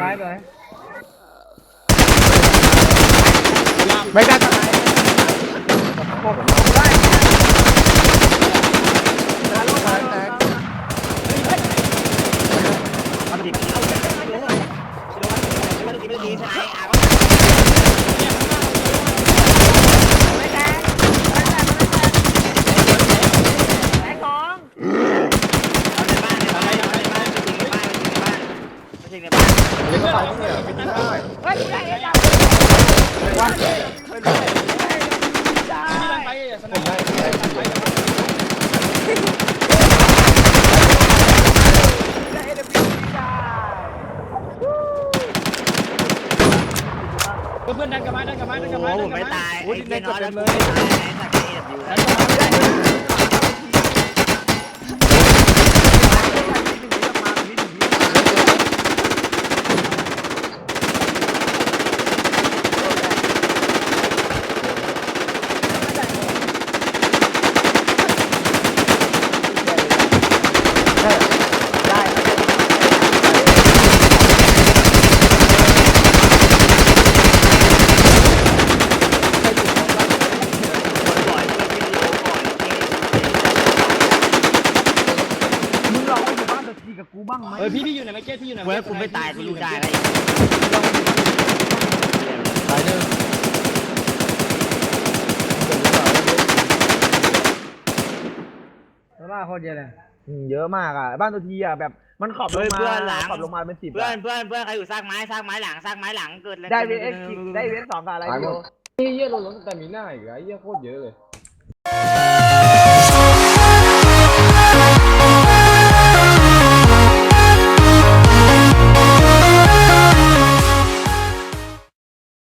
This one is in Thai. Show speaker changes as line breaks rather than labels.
ร้ายเลย
ไม่ได้ แตก
มันดิบเอาไปเลยมันดิบไม่ดีใช่ไหมอะ
ไม่แทงแทงของ
เอาในบ้านในบ้านในบ้านในบ้านไม่ใช่ในบ้าน
เล่นเข้าไปเนี่ยไม่ได้
เฮ้ยไม่ได้
ว่า
ได้
ไปอะส
ผ
นาม
มได้ได้
ได้เอ็มพีได้
เพื่อนดันกลับมาดันกลับมาดันกลับ
โอ้
มา
โห
ดันกลับ
ไม่
มา
ตายไอ้เจ้น้อยแล้วไม่ตายไอ้สัตว์เอ็ดอยู่
ดันกลับมา
ปล่อยเพื่อนวิดีโอก่อน
มึงลองไปอยู่บ้านตะที กับกูบ้างไหม
เออพี่พี่อยู่ไหนไม่เก็ตพี่อยู่ไหน
เว้ยกูไม่ตายกูรู้ได้แล้ว
ตายหนึ่ง
สลาโคตรเยอะเลยเยอะมากอะ บ้านตัวทีอะแบบมันขอบลงมาขอบลงมาเป็นสิบ
เพื่อนเพื่อนเพื่อนใครอยู่ซากไม้ซากไม้หลังซากไม้หลังเกิด
ได้เวสได้เวสสองกับอะไรอยู่
ไอ้เหี้ยลงรถแต่มีหน้าอีกไอ้เหี้ยโคตรเยอะเลย